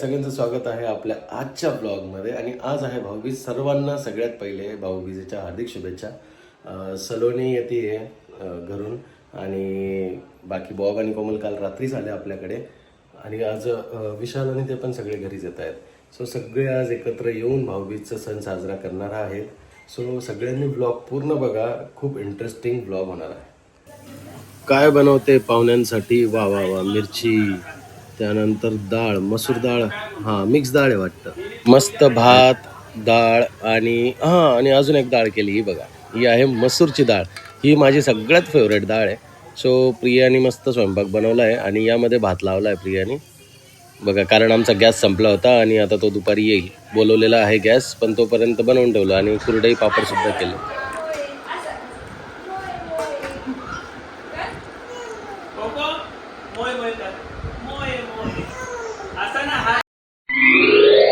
सगळ्यांचं स्वागत आहे आपल्या आजच्या ब्लॉगमध्ये. आणि आज आहे भाऊबीज सर्वांना सगळ्यात पहिले भाऊबीजेच्या हार्दिक शुभेच्छा. सलोनी येते आहे घरून. आणि बाकी बॉब आणि कोमल काल रात्रीच आले आपल्याकडे. आणि आज विशाल आणि ते पण सगळे घरीच येत आहेत. सो सगळे आज एकत्र येऊन भाऊबीजचा सण साजरा करणार आहेत. सो सगळ्यांनी ब्लॉग पूर्ण बघा. खूप इंटरेस्टिंग ब्लॉग होणार आहे. काय बनवते पाहुण्यांसाठी? वा वा वा मिरची. त्यानंतर डाळ मसूर डाळ हां मिक्स डाळ आहे वाटतं. मस्त भात डाळ आणि हां आणि अजून एक डाळ केली ही बघा. ही आहे मसूरची डाळ. ही माझी सगळ्यात फेवरेट डाळ आहे. सो प्रियाने मस्त स्वयंपाक बनवला आहे आणि यामध्ये भात लावला आहे प्रियाने. बघा कारण आमचा गॅस संपला होता आणि आता तो दुपारी येईल. बोलवलेला आहे गॅस पण तोपर्यंत बनवून ठेवला आणि कुरडई केले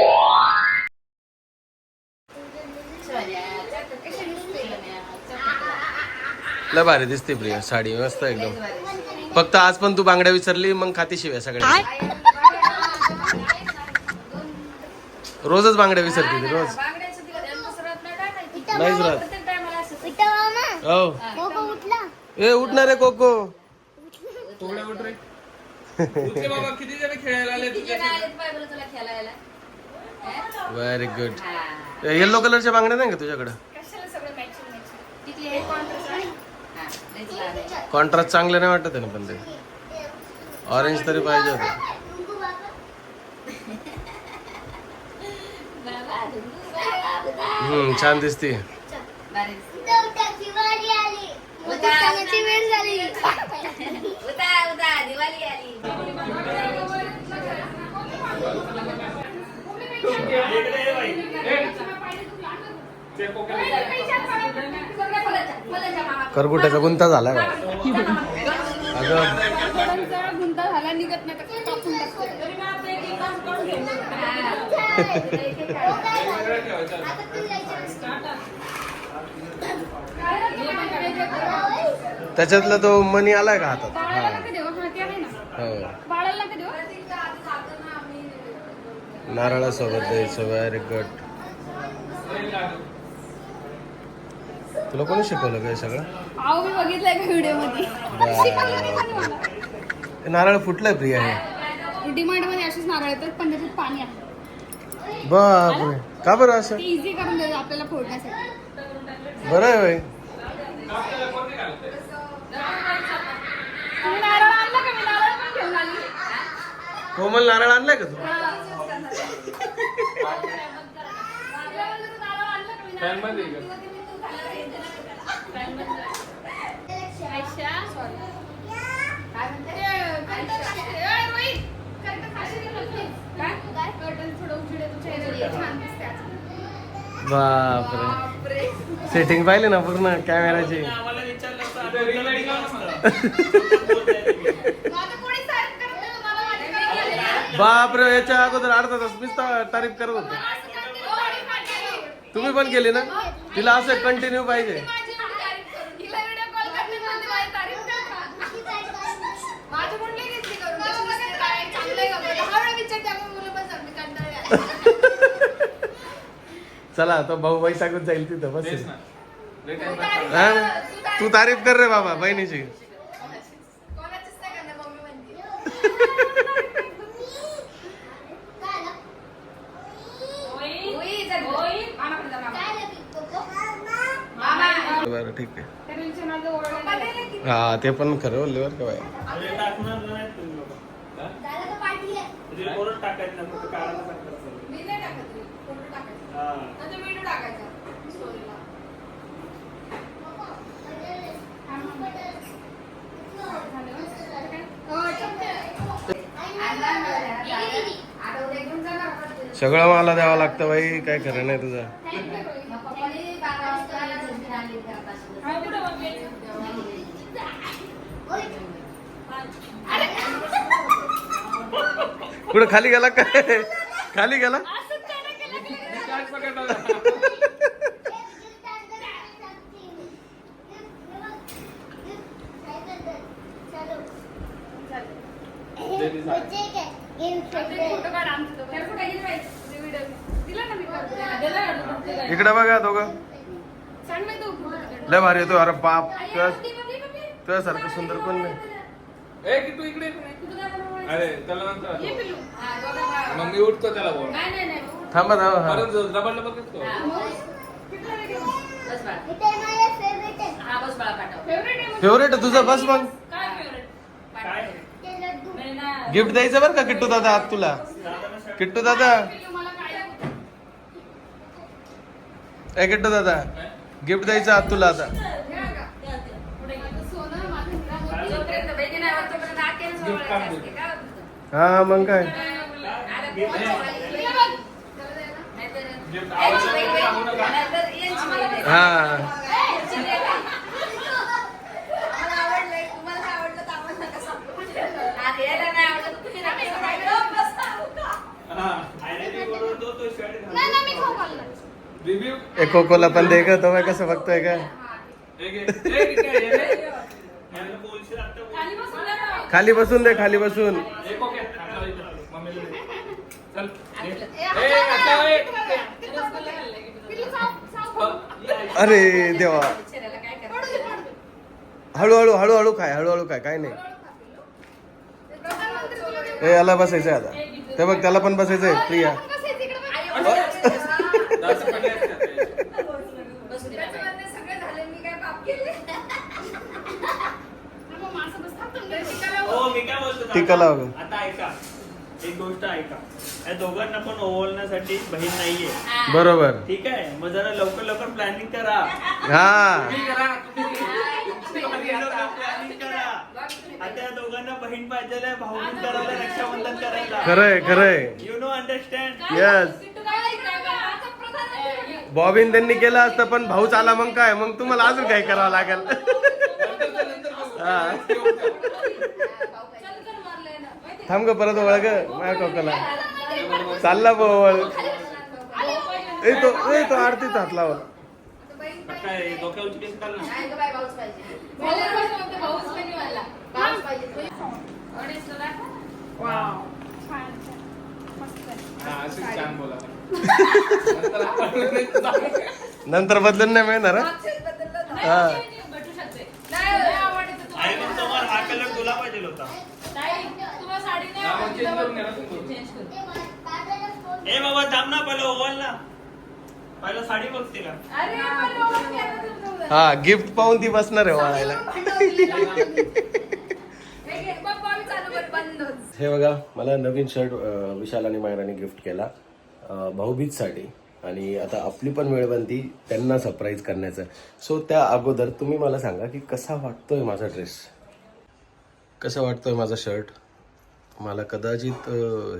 लय भारी दिसते प्रिया साडी. मस्त एकदम. फक्त आज पण तू बांगड्या विसरली मग खाती शिव्या सगळ्या. रोजच बांगड्या विसरते ती रोज. बांगड्याचं तिला ध्यान दुसऱ्यात नाही टाकायचं. नाहीच राहत प्रत्येक आलेत तुला खेळायला? हे? व्हेरी गुड हा. येल्लो कलरच्या बांगड्या नाही का तुझ्याकडे कशाला सगळं matching matching? किती आहे contrast आहे? हा, लयच लहान आहे. कॉन्ट्रास्ट चांगले नाही वाटत आहे ना पण ते ऑरेंज तरी पाहिजे होतं हम्म छान दिसते दिसते. उदा, उदा, दिवाळी आली. करगुट्याचा गुंता झाला का अगं गुंता झाला निघत नाही तर कापून त्याच्यातला तो मनी आलाय का हातात? हा. हो नारळासोबत द्यायचं. व्हेरी गुड तुला कोणी शिकवलं काय सगळं? अहो मी बघितलंय का व्हिडिओमध्ये नारळ फुटलंय प्रिया हे. डिमांडमध्ये अशीच नारळ येतात पण त्याच्यात पाणी आहे. बापरे. का बरं असं? इझी करून आपल्याला फोडण्यासाठी. बरं आहे तुम्ही नारळ आणला का मी नारळ पण घेऊन आली कोमल नारळ आणलाय का? तू बापरे. सेटिंग पाहिली ना पूर्ण कॅमेराची बापरे याच्या अगोदर अर्धा तास मीच ता- तारीफ करत होतो. तुम्ही पण केली ना? तिला असं कंटिन्यू पाहिजे. चला तो भाऊ बाई सांगून जाईल तिथं बस. हा? तू तारीफ कर रे बाबा बहिणीची. बरं ठीक आहे. ओरडलं. हा ते पण खरं बोलले बरं का बाई. टाकणार नाही तुम्ही लोक रिपोर्ट टाकायचं नाही, फक्त काढायला सांगतात सगळं. मी नाही टाकत रे, फोटो टाकायचा. हा. नंतर व्हिडिओ टाकायचा स्टोरीला. सगळं मला द्यावं लागतं बाई काय खरं नाही तुझं हा? कुठं खाली गेला काय खाली गेला असंच काय नाही केलं की लगेच. आपले फोटो काढ आमचं दोघं. त्याला कुठे गेली बाई? तुझे व्हिडिओ. दिला ना मी काढून. दिला ना तू बघते काय? इकडे बघा दोघं. लय भारी येतो अरे बाप. तुझ्या. तुझ्यासारखं सुंदर कोण नाही? तू इकडे? अरे त्याला. हा, मग मी उठतो त्याला बोल नाही, नाही, नाही. थांबा थांबा हा. परत डबल करतो. हा. म्हणजे? फेवरेट आहे तुझं? बस मग काय favorite? काय? नाही ना. गिफ्ट द्यायचं बरं का किट्टू दादा आज तुला किट्टू दादा काय ए किट्टू दादा गिफ्ट द्यायचं आज तुला आता घ्या का? पुढे गेलं. सोनं माझं हिरा मोती. जोपर्यंत बहिणी नाही होत तोपर्यंत आत्याने सोडवायचं असते काय होत होतं? हा मग काय आता गिफ्ट कोणाची आहे. बाई- हिला बघ. त्याला द्या ना. नाहीतर गिफ्ट यांची आवडलं बाई- तर सांगू नका. नाहीतर यांची बाई नाही. हा यांची बाई नाही. आम्हाला आवडलंय, तुम्हाला नाही आवडलं तर आम्हाला नका सांगू. अरे याला नाही आवडलं तर तुम्ही नका सांगू. गप्प बसा, उठा. हा आयडेंटिटी बरोबर तो तो शर्ट घालतो. नाही ना, मी खाऊ घालणार. एक कोकोला पण दे ग तो काय कसं बघतोय का खाली बसून दे खाली बसून. अरे देवा. हळूहळू हळूहळू काय हळूहळू काय काय नाही. हे याला बसायचंय आता. ते बघ त्याला पण बसायचंय प्रिया आपण कसं आहे तिकडे बघ. आई ओरडते. जास्त पडले असते आता. बसू दे त्याचं बाबा. म्हणणं सगळं झालं, मी काय पाप केले? मग माणसं बसतात तुमच्या ठिकाणी. हो मी काय बोलतो टीका? लाव. आता ऐका. एक गोष्ट ऐका. या दोघांना पण ओवळण्यासाठी बहीण नाहीये. हा. बरोबर. ठीक आहे? मग जरा लवकर लवकर प्लॅनिंग करा. हा. तुम्ही करा, तुम्ही प्लॅनिंग करा. आता या दोघांना बहीण पाहिजे भाऊबीज करायला रक्षाबंधन करायला. खरंय खरंय. You know understand? Yes. बॉबीन त्यांनी केलं असतं पण भाऊच आला मग काय? मग तुम्हाला अजून काय करावं लागेल? थांब ग परत ओळख माझ्या कोकला चालला बोल ए तो ए तो हात लावल. हा, सांगू. नंतर बदलून नाही मिळणार हा? Change करू. ए बाबा थांब ना पहिलं ओव्हल ना पहिलं साडी ना तुमचं. हा गिफ्ट पाहून ती बसणार आहे वाळायला हे बघ. हे बघा मला नवीन शर्ट विशाल आणि मायराने गिफ्ट केला. भाऊबीजसाठी आणि आता आपली पण वेळ बनती त्यांना सरप्राईज करण्याचं. सो त्या अगोदर तुम्ही मला सांगा की कसा वाटतोय माझा ड्रेस कसं वाटतं माझा शर्ट मला कदाचित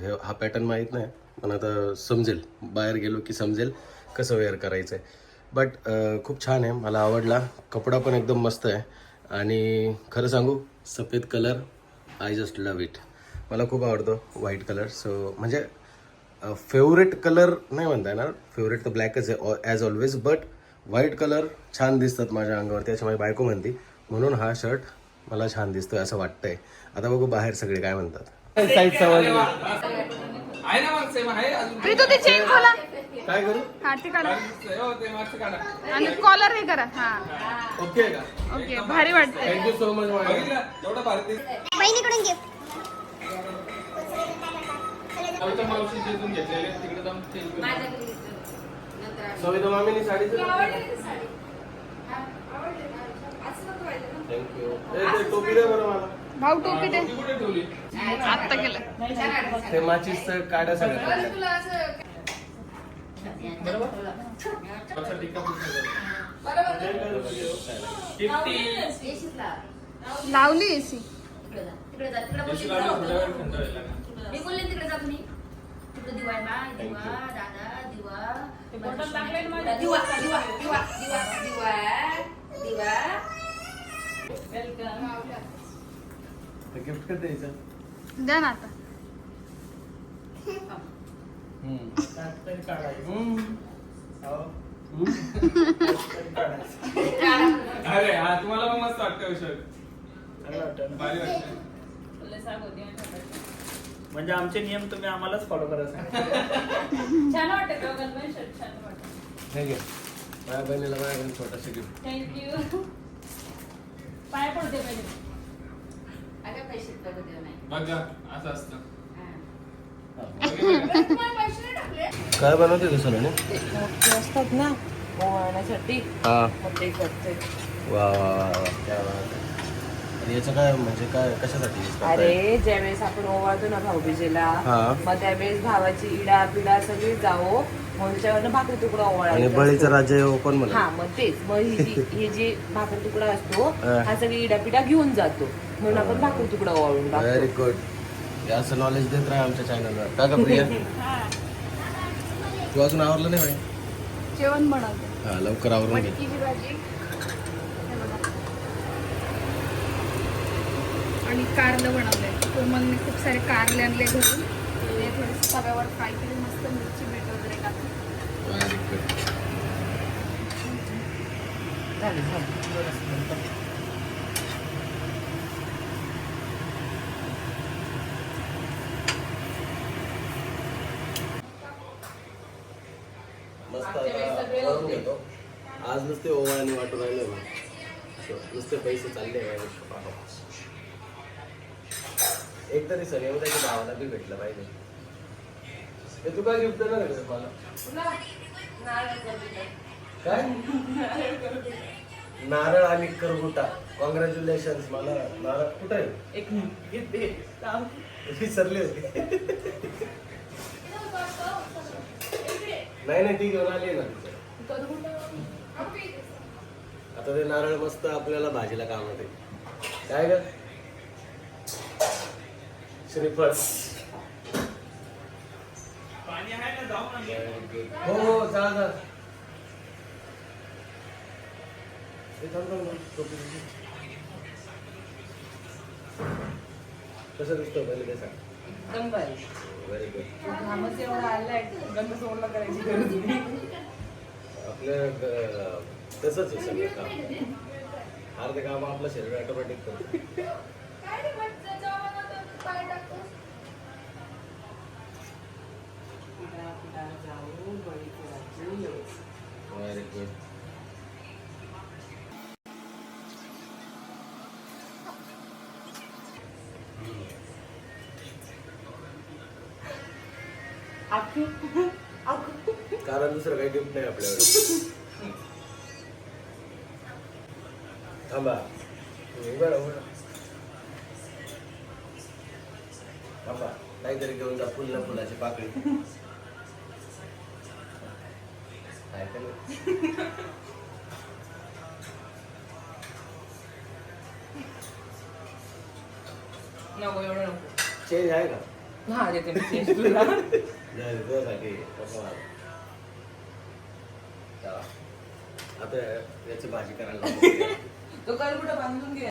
हे हा पॅटर्न माहीत नाही पण आता समजेल. बाहेर गेलो की समजेल कसं वेअर करायचं आहे बट खूप छान आहे. मला आवडला. कपडा पण एकदम मस्त आहे. आणि खरं सांगू सफेद colour I just love it मला खूप आवडतो व्हाईट कलर सो म्हणजे फेवरेट कलर नाही म्हणता येणार. फेवरेट तर ब्लॅकच आहे as always but white colour छान दिसतात माझ्या अंगावर. त्याच्यामुळे बायको म्हणती म्हणून हा शर्ट मला छान दिसतोय असं वाटतंय. आता बघू बाहेर सगळे काय म्हणतात. साईज प्रीतू ते चेन खोला काय करू? हा ते काढा. काढा. आणि कॉलर हे करा. हा. ओके का? ओके भारी वाटतंय. थँक्यू सो मच बघितलं? एवढं भारी दिसतं. बहिणीकडून गिफ्ट मावशी तिकडे सविता मामीनी साडीचं आवडली का ती साडी? भाऊ टोपी दे. आत्ता केलं. ते माचीस काढा सगळं. लावली एसी मी बोलले तिकडे जात नाही तिकडे दिवा दिवा दादा दिवा दिवा दिवा दिवा दिवा दिवा. गिफ्ट कधी द्यायचं? द्या ना आता. हम्म. अरे हा तुम्हाला पण मस्त वाटतं भारी वाटतं. म्हणजे आमचे नियम तुम्ही आम्हालाच फॉलो करायचे छान वाटत छान वाटत. हे घे. माझ्या बहिणीला माझ्याकडे छोटंसं गिफ्ट थँक्यू पाय पडते पहिले. अगं पैसे बघू देऊ नाही. बघा असं असतं. हा. तुम्हाला पैसे नाही टाकले? काय बनवते तू सलोनी मोठे असतात ना ओवाळण्यासाठी हा. मग ते करते. वा वा वा वा. क्या बात आहे. आणि याचं काय म्हणजे काय कशासाठी use करताय? अरे ज्यावेळेस आपण ओवाळतो ना भाऊबीजेला हा. मग त्यावेळेस भावाची इडा पिडा सगळी जावो त्याच्यावरनं भाकरी तुकडा आणि ओवाळायचा बळीचं असतो. राज्य कोण म्हणा हा मग तेच. मग ही जी हे जे भाकरी तुकडा असतो हा. हा सगळी इडा पिडा घेऊन जातो. म्हणून आपण भाकरी तुकडा ओवाळून व्हेरी टाकतो गुड असं नॉलेज देत राहा आमच्या चॅनलवर का का प्रिया? तू अजून आवरलं नाही भाई जेवण बनवते. हा लवकर आवरून घे. मटकीची भाजी. आणि कारलं बनवलं आहे मी खूप सारे कारले आणले घरून. ते तव्यावर फ्राय केले मस्त मिरची मीठ वगैरे आज नुसते ओवा आणि वाटून राहिले नुसते पैसे चालले एक तरी सर येऊ की भावाला बी भेटलं पाहिजे. हे तू काय गिफ्ट देणार आहे मला? काय? नारळ आणि करगुटा कॉंग्रॅच्युलेशन मला नारळ कुठं आहे? एक. विसरले होते. नाही नाही ती घेऊन आली ना आता ते नारळ मस्त आपल्याला भाजीला कामात आहे. काय ग? श्रीफळ पाणी आहे ना जाऊ ना. हो हो जा जा. हे. कसं दिसतं पहिले ते सांग. एकदम भारी. व्हेरी गुड घामच एवढा आलाय गंध सोडला करायची गरज नाही. आपल्या अं, तसंच आहे सगळं काम. अर्धे काम आपलं शरीर ऑटोमॅटिक करतं. good. कारण दुसरं काही गिफ्ट नाही आपल्याकडे. थांबा. थांबा. काहीतरी घेऊन जा फुल फुलाची पाकळी. नको एवढं नको चेंज आहे का हा देते मी change तुला नाही तुझ्यासाठी. चला. आता याची भाजी करायला. तो कर कुठं बांधून घे